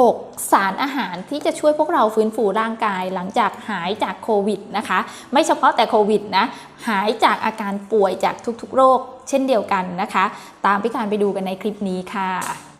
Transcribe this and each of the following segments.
6 สารอาหารที่จะช่วยพวกเราฟื้นฟูร่างกายหลังจากหายจากโควิดนะคะ ไม่เฉพาะแต่โควิดนะ หายจากอาการป่วยจากทุกๆ โรค เช่นเดียวกันนะคะ ตามพิการไปดูกันในคลิปนี้ค่ะ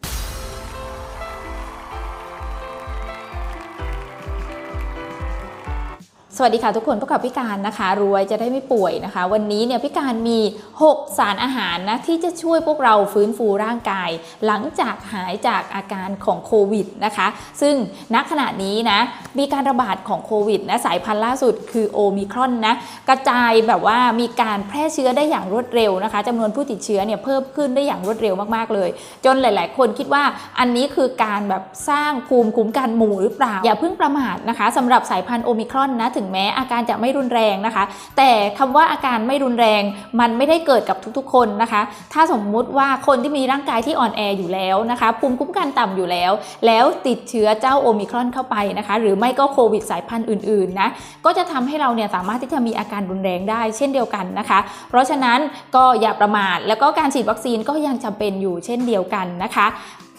สวัสดีค่ะทุกคนพบกับพี่การนะคะรวยจะได้ไม่ป่วยนะคะ วันนี้เนี่ยพี่การมี 6 สารอาหารนะที่จะช่วยพวกเราฟื้นฟูร่างกาย หลังจากหายจากอาการของโควิดนะคะ ซึ่งณขณะนี้นะมีการระบาดของโควิดนะสายพันธุ์ล่าสุดคือโอมิครอนนะกระจายแบบว่ามีการแพร่เชื้อได้อย่างรวดเร็วนะคะจำนวนผู้ติดเชื้อเนี่ยเพิ่มขึ้นได้อย่างรวดเร็วมากๆเลย จนหลาย ๆ คนคิดว่าอันนี้คือการแบบสร้างภูมิคุ้มกันหมู่หรือเปล่าอย่าเพิ่งประมาทนะคะสำหรับสายพันธุ์โอมิครอนนะถึงแม้อาการจะไม่รุนแรงนะคะ แต่คำว่าอาการไม่รุนแรงมันไม่ได้เกิดกับทุกๆ คนนะคะ ถ้าสมมุติว่าคนที่มีร่างกายที่อ่อนแออยู่แล้วนะคะ ภูมิคุ้มกันต่ำอยู่แล้ว แล้วติดเชื้อเจ้าโอมิครอนเข้าไปนะคะ หรือไม่ก็โควิดสายพันธุ์อื่นๆนะก็จะทำให้เราเนี่ยสามารถที่จะมีอาการรุนแรงได้เช่นเดียวกันนะคะ เพราะฉะนั้นก็อย่าประมาทแล้วก็การฉีดวัคซีนก็ยังจำเป็นอยู่เช่นเดียวกันนะคะ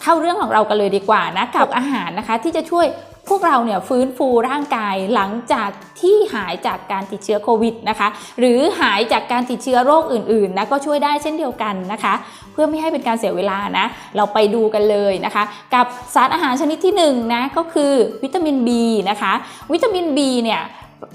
เข้าเรื่องของเรากันเลยดีกว่านะกับอาหารนะคะที่จะช่วย พวกเราเนี่ยฟื้นฟูร่างกายหลังจากที่หายจากการติดเชื้อโควิดนะคะ หรือหายจากการติดเชื้อโรคอื่นๆนะก็ช่วยได้เช่นเดียวกันนะคะ เพื่อไม่ให้เป็นการเสียเวลานะเราไปดูกันเลยนะคะ กับสารอาหารชนิดที่1นงนะก็คือวิตามิน B นะคะ วิตามิน B เนี่ย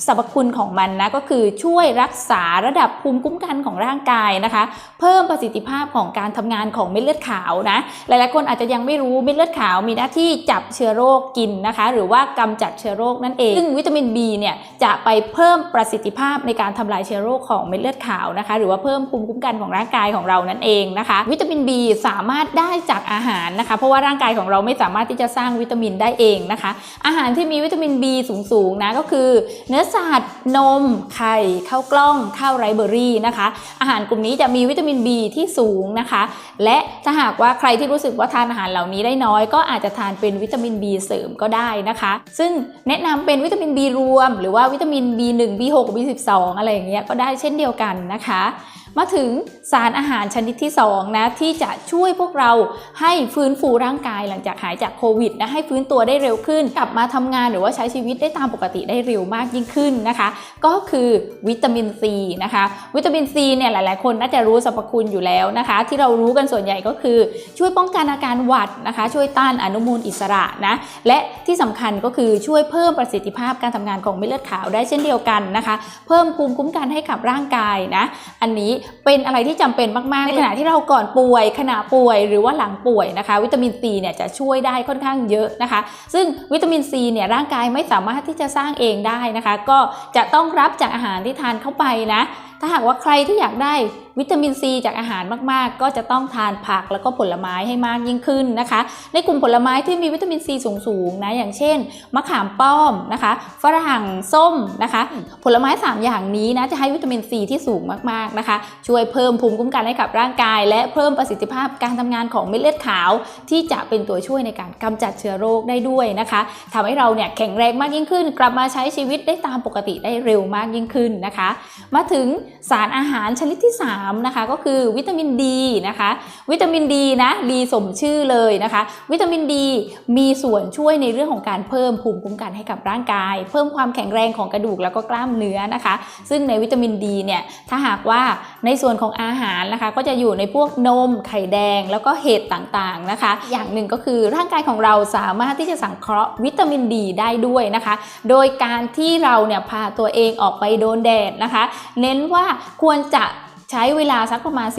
สรรพคุณของมันนะก็คือช่วยรักษาระดับภูมิคุ้มกันของร่างกายนะคะ เพิ่มประสิทธิภาพของการทำงานของเม็ดเลือดขาวนะหลายๆคนอาจจะยังไม่รู้เม็ดเลือดขาวมีหน้าที่จับเชื้อโรคกินนะคะ หรือว่ากำจัดเชื้อโรคนั่นเองซึ่งวิตามิน B เนี่ยจะไปเพิ่มประสิทธิภาพในการทำลายเชื้อโรคของเม็ดเลือดขาวนะคะ หรือว่าเพิ่มภูมิคุ้มกันของร่างกายของเรานั่นเองนะคะ วิตามิน B สามารถได้จากอาหารนะคะ เพราะว่าร่างกายของเราไม่สามารถที่จะสร้างวิตามินได้เองนะคะ อาหารที่มีวิตามิน B สูงๆนะก็คือเนื้อสัตว์ นม ไข่ ข้าวกล้อง ข้าวไรเบอร์รี่นะคะ อาหารกลุ่มนี้จะมีวิตามิน B ที่สูงนะคะ และถ้าหากว่าใครที่รู้สึกว่าทานอาหารเหล่านี้ได้น้อย ก็อาจจะทานเป็นวิตามิน B เสริมก็ได้นะคะ ซึ่งแนะนำเป็นวิตามิน B รวม หรือว่าวิตามิน B1 B6 B12 อะไรอย่างเงี้ยก็ได้เช่นเดียวกันนะคะ มาถึงสารอาหารชนิดที่2นะที่จะช่วยพวกเราให้ฟื้นฟูร่างกายหลังจากหายจากโควิดนะให้ฟื้นตัวได้เร็วขึ้น กลับมาทำงานหรือว่าใช้ชีวิตได้ตามปกติได้เร็วมากยิ่งขึ้นนะคะ ก็คือวิตามินซีนะคะ วิตามินซีเนี่ยหลาย ๆ คนน่าจะรู้สรรพคุณอยู่แล้วนะคะ ที่เรารู้กันส่วนใหญ่ก็คือช่วยป้องกันอาการหวัดนะคะ ช่วยต้านอนุมูลอิสระนะและที่สำคัญก็คือช่วยเพิ่มประสิทธิภาพการทำงานของเม็ดเลือดขาวได้เช่นเดียวกันนะคะ เพิ่มภูมิคุ้มกันให้กับร่างกายนะอันนี้เป็นอะไรที่จำเป็นมากๆ ในขณะที่เราก่อนป่วยขณะป่วยหรือว่าหลังป่วยนะคะ วิตามินซีเนี่ยจะช่วยได้ค่อนข้างเยอะนะคะ ซึ่งวิตามินซีเนี่ยร่างกายไม่สามารถที่จะสร้างเองได้นะคะ ก็จะต้องรับจากอาหารที่ทานเข้าไปนะ ถ้าหากว่าใครที่อยากได้วิตามินซีจากอาหารมากๆ ก็จะต้องทานผักแล้วก็ผลไม้ให้มากยิ่งขึ้นนะคะ ในกลุ่มผลไม้ที่มีวิตามินซีสูงๆนะอย่างเช่น มะขามป้อมนะคะฝรั่งส้มนะคะ ผลไม้ 3 อย่างนี้นะจะให้วิตามินซีที่สูงมากๆนะคะ ช่วยเพิ่มภูมิคุ้มกันให้กับร่างกาย และเพิ่มประสิทธิภาพการทำงานของเม็ดเลือดขาว ที่จะเป็นตัวช่วยในการกำจัดเชื้อโรคได้ด้วยนะคะทำให้เราเนี่ยแข็งแรงมากยิ่งขึ้น กลับมาใช้ชีวิตได้ตามปกติได้เร็วมากยิ่งขึ้นนะคะ มาถึงสารอาหารชนิดที่3นะคะก็คือวิตามินดีนะคะ วิตามินดีนะดีสมชื่อเลยนะคะ วิตามินดีมีส่วนช่วยในเรื่องของการเพิ่มภูมิคุ้มกันให้กับร่างกาย เพิ่มความแข็งแรงของกระดูกแล้วก็กล้ามเนื้อนะคะ ซึ่งในวิตามินดีเนี่ยถ้าหากว่าในส่วนของอาหารนะคะ ก็จะอยู่ในพวกนมไข่แดงแล้วก็เห็ดต่างๆนะคะ อย่างหนึ่งก็คือร่างกายของเราสามารถที่จะสังเคราะห์วิตามินดีได้ด้วยนะคะ โดยการที่เราเนี่ยพาตัวเองออกไปโดนแดดนะคะ เน้นว่าควรจะ ใช้เวลาสักประมาณ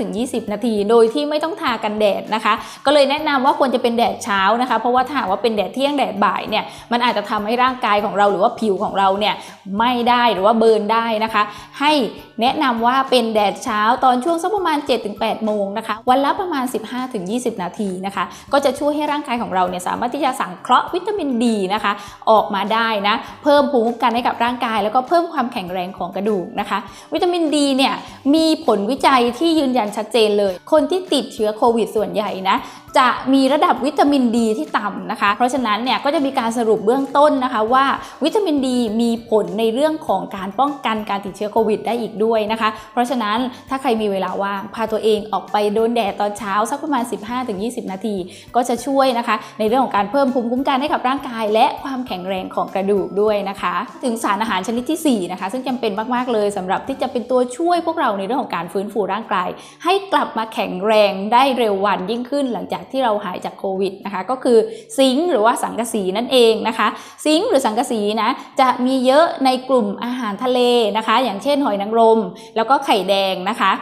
15-20 นาที โดยที่ไม่ต้องทากันแดดนะคะ ก็เลยแนะนำว่าควรจะเป็นแดดเช้านะคะ เพราะว่าถ้าว่าเป็นแดดเที่ยงแดดบ่ายเนี่ยมันอาจจะทำให้ร่างกายของเราหรือว่าผิวของเราเนี่ยไม่ได้หรือว่าเบิร์นได้นะคะ ให้แนะนำว่าเป็นแดดเช้าตอนช่วงสักประมาณ 7-8 โมงนะคะวันละประมาณ 15-20 นาทีนะคะ ก็จะช่วยให้ร่างกายของเราเนี่ยสามารถที่จะสังเคราะห์วิตามินดีนะคะ ออกมาได้นะเพิ่มภูมิคุ้มกันให้กับร่างกาย แล้วก็เพิ่มความแข็งแรงของกระดูกนะคะ วิตามินดีเนี่ยมีีผลวิจัยที่ยืนยันชัดเจนเลย คนที่ติดเชื้อโควิดส่วนใหญ่นะจะมีระดับวิตามินดีที่ต่ำนะคะ เพราะฉะนั้นเนี่ยก็จะมีการสรุปเบื้องต้นนะคะว่าวิตามินดีมีผลในเรื่องของการป้องกันการติดเชื้อโควิด ได้อีกด้วยนะคะ เพราะฉะนั้นถ้าใครมีเวลาว่างพาตัวเองออกไปโดนแดดตอนเช้าสักประมาณ 15-20 นาที ก็จะช่วยนะคะ ในเรื่องของการเพิ่มภูมิคุ้มกันให้กับร่างกาย และความแข็งแรงของกระดูกด้วยนะคะ ถึงสารอาหารชนิดทีสี่4นะคะซึ่งจำเป็นมากๆเลยสำหรับที่จะเป็นตัวช่วยพวกเราในเรื่องของการฟื้นฟูร่างกาย ให้กลับมาแข็งแรงได้เร็ววันยิ่งขึ้นหลังจากที่เราหายจากโควิดนะคะก็คือซิงค์หรือว่าสังกะสีนั่นเองนะคะ ซิงค์หรือสังกะสีนะจะมีเยอะในกลุ่มอาหารทะเลนะคะ อย่างเช่นหอยนางรม แล้วก็ไข่แดงนะคะ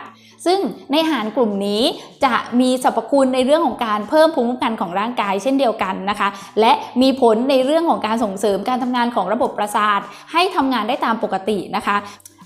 ซึ่งในอาหารกลุ่มนี้จะมีสรรพคุณในเรื่องของการเพิ่มภูมิคุ้มกันของร่างกายเช่นเดียวกันนะคะ และมีผลในเรื่องของการส่งเสริมการทำงานของระบบประสาท ให้ทำงานได้ตามปกตินะคะ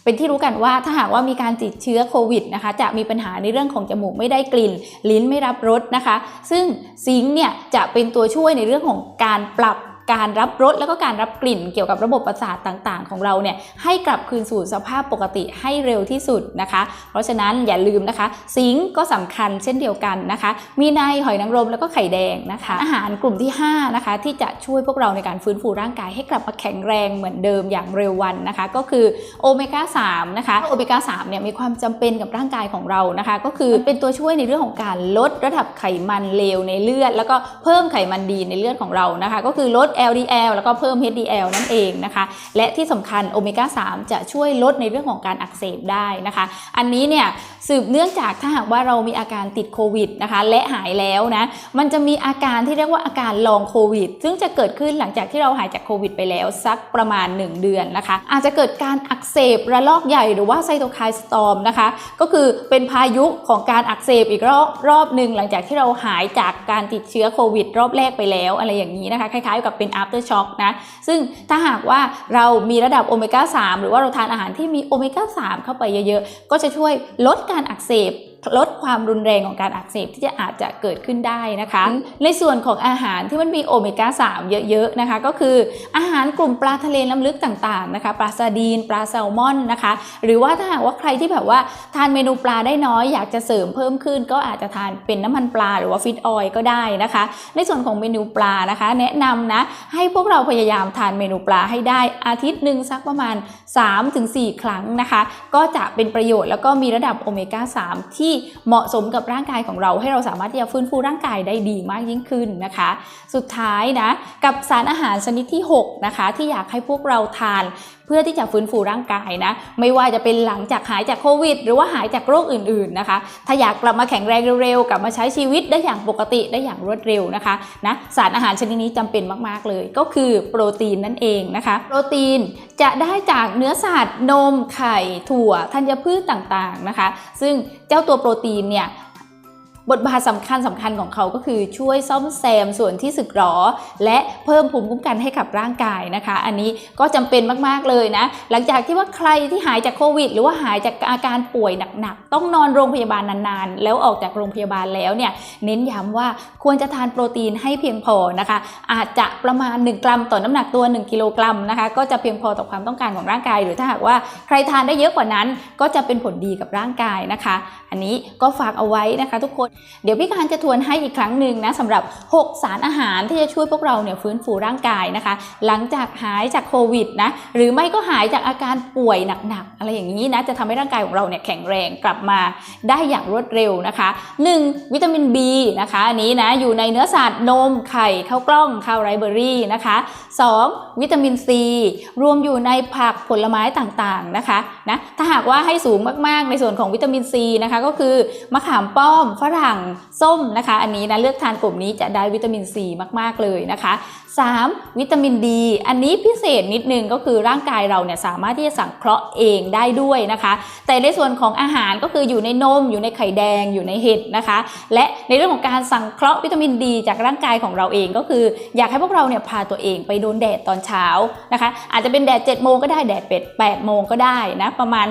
เป็นที่รู้กันว่าถ้าหากว่ามีการติดเชื้อโควิดนะคะ จะมีปัญหาในเรื่องของจมูกไม่ได้กลิ่น ลิ้นไม่รับรสนะคะ ซึ่งซิงค์เนี่ยจะเป็นตัวช่วยในเรื่องของการปรับ การรับรสแล้วก็การรับกลิ่นเกี่ยวกับระบบประสาทต่างๆ ของเราเนี่ยให้กลับคืนสู่สภาพปกติให้เร็วที่สุดนะคะ เพราะฉะนั้นอย่าลืมนะคะ ซิงค์ก็สำคัญเช่นเดียวกันนะคะ มีในหอยนางรมแล้วก็ไข่แดงนะคะ อาหารกลุ่มที่ 5 นะคะ ที่จะช่วยพวกเราในการฟื้นฟูร่างกายให้กลับมาแข็งแรงเหมือนเดิมอย่างเร็ววันนะคะ ก็คือโอเมก้า3นะคะโอเมก้า3เนี่ยมีความจำเป็นกับร่างกายของเรานะคะ ก็คือเป็นตัวช่วยในเรื่องของการลดระดับไขมันเลวในเลือด แล้วก็เพิ่มไขมันดีในเลือดของเรานะคะ ก็คือลด LDL แล้วก็เพิ่ม HDL นั่นเองนะคะ และที่สำคัญโอเมก้า3จะช่วยลดในเรื่องของการอักเสบได้นะคะ อันนี้เนี่ยสืบเนื่องจากถ้าหากว่าเรามีอาการติดโควิดนะคะ และหายแล้วนะ มันจะมีอาการที่เรียกว่าอาการลองโควิด ซึ่งจะเกิดขึ้นหลังจากที่เราหายจากโควิด ไปแล้วสักประมาณ 1 เดือนนะคะ อาจจะเกิดการอักเสบระลอกใหญ่หรือว่าไซโตไคน์สตอมนะคะ ก็คือเป็นพายุของการอักเสบอีกรอบรอบหนึ่งหลังจากที่เราหายจากการติดเชื้อโควิด รอบแรกไปแล้วอะไรอย่างนี้นะคะ คล้ายๆกับเป็น after shock นะ ซึ่งถ้าหากว่าเรามีระดับโอเมก้า3หรือว่าเราทานอาหารที่มีโอเมก้า3เข้าไปเยอะๆ ก็จะช่วยลดการอักเสบลดความรุนแรงของการอักเสบที่จะอาจจะเกิดขึ้นได้นะคะ ในส่วนของอาหารที่มันมีโอเมก้า3 เยอะๆนะคะ ก็คืออาหารกลุ่มปลาทะเลน้ำลึกต่างๆนะคะ ปลาซาดีน ปลาแซลมอนนะคะ หรือว่าถ้าหากว่าใครที่แบบว่าทานเมนูปลาได้น้อย อยากจะเสริมเพิ่มขึ้น ก็อาจจะทานเป็นน้ำมันปลาหรือว่าฟิตออยล์ก็ได้นะคะ ในส่วนของเมนูปลานะคะ แนะนำนะให้พวกเราพยายามทานเมนูปลาให้ได้อาทิตย์หนึ่งสักประมาณ 3-4 ครั้งนะคะ ก็จะเป็นประโยชน์แล้วก็มีระดับโอเมก้า3 ที่เหมาะสมกับร่างกายของเรา ให้เราสามารถที่จะฟื้นฟูร่างกายได้ดีมากยิ่งขึ้นนะคะ สุดท้ายนะกับสารอาหารชนิดที่ 6นะคะ ที่อยากให้พวกเราทาน เพื่อที่จะฟื้นฟูร่างกายนะ ไม่ว่าจะเป็นหลังจากหายจากโควิด หรือว่าหายจากโรคอื่นๆนะคะ ถ้าอยากกลับมาแข็งแรงเร็วๆกลับมาใช้ชีวิตได้อย่างปกติได้อย่างรวดเร็วนะคะนะสารอาหารชนิดนี้จำเป็นมากๆเลย ก็คือโปรตีนนั่นเองนะคะ โปรตีนจะได้จากเนื้อสัตว์นมไข่ถั่วธัญพืชต่างๆนะคะ ซึ่งเจ้าตัวโปรตีนเนี่ย บทบาทสำคัญสำคัญของเขาก็คือช่วยซ่อมแซมส่วนที่สึกหรอ และเพิ่มภูมิคุ้มกันให้กับร่างกายนะคะ อันนี้ก็จำเป็นมากๆเลยนะ หลังจากที่ว่าใครที่หายจากโควิด หรือว่าหายจากอาการป่วยหนักๆ ต้องนอนโรงพยาบาลนานๆ แล้วออกจากโรงพยาบาลแล้วเนี่ยเน้นย้ำว่าควรจะทานโปรตีนให้เพียงพอนะคะ อาจจะประมาณ 1 กรัมต่อน้ำหนักตัว 1 กิโลกรัมนะคะก็จะเพียงพอต่อความต้องการของร่างกาย หรือถ้าหากว่าใครทานได้เยอะกว่านั้นก็จะเป็นผลดีกับร่างกายนะคะ อันนี้ก็ฝากเอาไว้นะคะ ทุกคนเดี๋ยวพี่การจะทวนให้อีกครั้งหนึ่งนะสำหรับ 6 สารอาหารที่จะช่วยพวกเราเนี่ยฟื้นฟูร่างกายนะคะ หลังจากหายจากโควิดนะหรือไม่ก็หายจากอาการป่วยหนักๆอะไรอย่างนี้นะจะทำให้ร่างกายของเราเนี่ยแข็งแรงกลับมาได้อย่างรวดเร็วนะคะ 1. วิตามิน B นะคะอันนี้นะอยู่ในเนื้อสัตว์นมไข่ข้าวกล้องข้าวไรเบอรี่นะคะ 2. วิตามิน C รวมอยู่ในผักผลไม้ต่างๆนะคะนะถ้าหากว่าให้สูงมากๆในส่วนของวิตามิน C นะคะก็คือมะขามป้อมฝรั่งส้มนะคะ อันนี้นะเลือกทานกลุ่มนี้จะได้วิตามินซีมากๆเลยนะคะ 3. วิตามินดี อันนี้พิเศษนิดนึงก็คือร่างกายเราเนี่ยสามารถที่จะสังเคราะห์เองได้ด้วยนะคะ แต่ในส่วนของอาหารก็คืออยู่ในนม อยู่ในไข่แดง อยู่ในเห็ดนะคะ และในเรื่องของการสังเคราะห์วิตามินดี จากร่างกายของเราเองก็คือ อยากให้พวกเราเนี่ยพาตัวเองไปโดนแดดตอนเช้านะคะ อาจจะเป็นแดด7โมงก็ได้แดดเป็ด8โมงก็ได้นะประมาณ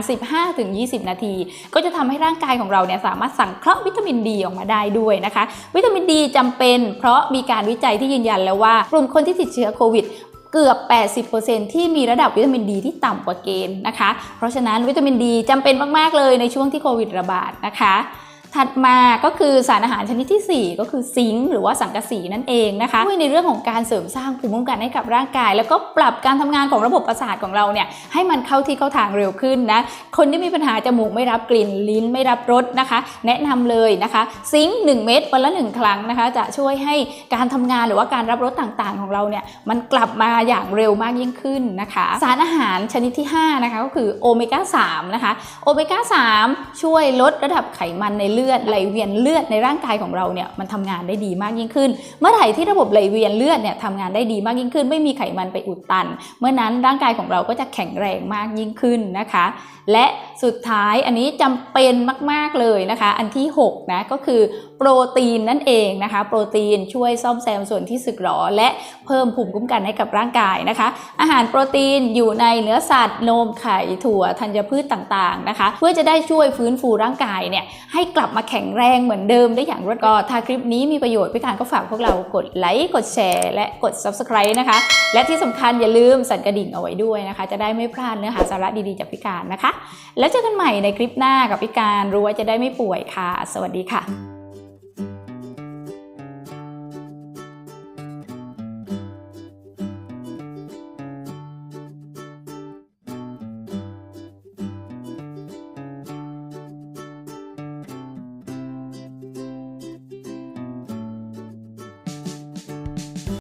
15-20 นาที ก็จะทำให้ร่างกายของเราเนี่ยสามารถสังเคราะห์วิตามินดีออกมาได้ด้วยนะคะ วิตามินดีจำเป็น เพราะมีการวิจัยที่ยืนยันแล้วว่ากลุ่มคนที่ติดเชื้อโควิดเกือบ 80%ที่มีระดับวิตามินดีที่ต่ำกว่าเกณฑ์นะคะ เพราะฉะนั้นวิตามินดีจำเป็นมาก ๆ เลยในช่วงที่โควิดระบาดนะคะ ถัดมาก็คือสารอาหารชนิดทีสี่ 4 ก็คือซิงค์หรือว่าสังกะสีนั่นเองนะคะช่วยในเรื่องของการเสริมสร้างภูมิคุ้มกันให้กับร่างกาย แล้วก็ปรับการทำงานของระบบประสาทของเราเนี่ยให้มันเข้าที่เข้าทางเร็วขึ้นนะคนที่มีปัญหาจมูกไม่รับกลิ่นลิ้นไม่รับรสนะคะ แนะนำเลยนะคะซิงค์1เม็ดวันละ 1 ครั้งนะคะ จะช่วยให้การทำงานหรือว่าการรับรสต่างๆ ของเราเนี่ยมันกลับมาอย่างเร็วมากยิ่งขึ้นนะคะ สารอาหารชนิดที่5นะคะก็คือโอเมก้า3นะคะโอเมก้า3ช่วยลดระดับไขมันในเลือดไหลเวียนเลือดในร่างกายของเราเนี่ยมันทำงานได้ดีมากยิ่งขึ้น เมื่อไหร่ที่ระบบไหลเวียนเลือดเนี่ยทำงานได้ดีมากยิ่งขึ้น ไม่มีไขมันไปอุดตัน เมื่อนั้นร่างกายของเราก็จะแข็งแรงมากยิ่งขึ้นนะคะ และสุดท้ายอันนี้จำเป็นมาก ๆเลยนะคะ อันที่6นะก็คือโปรตีนนั่นเองนะคะ โปรตีนช่วยซ่อมแซมส่วนที่สึกหรอ และเพิ่มภูมิคุ้มกันให้กับร่างกายนะคะ อาหารโปรตีนอยู่ในเนื้อสัตว์นมไข่ถั่วธัญพืชต่างๆนะคะ เพื่อจะได้ช่วยฟื้นฟูร่างกายเนี่ยให้กลับมาแข็งแรงเหมือนเดิมได้อย่างรวดเร็วก็ถ้าคลิปนี้มีประโยชน์พี่การก็ฝากพวกเรากดไลค์กดแชร์และกด subscribe นะคะ และที่สำคัญอย่าลืมสั่นกระดิ่งเอาไว้ด้วยนะคะ จะได้ไม่พลาดเนื้อหาสาระดีๆจากพี่การนะคะ แล้วเจอกันใหม่ในคลิปหน้ากับพี่การรู้ว่าจะได้ไม่ป่วยค่ะ สวัสดีค่ะ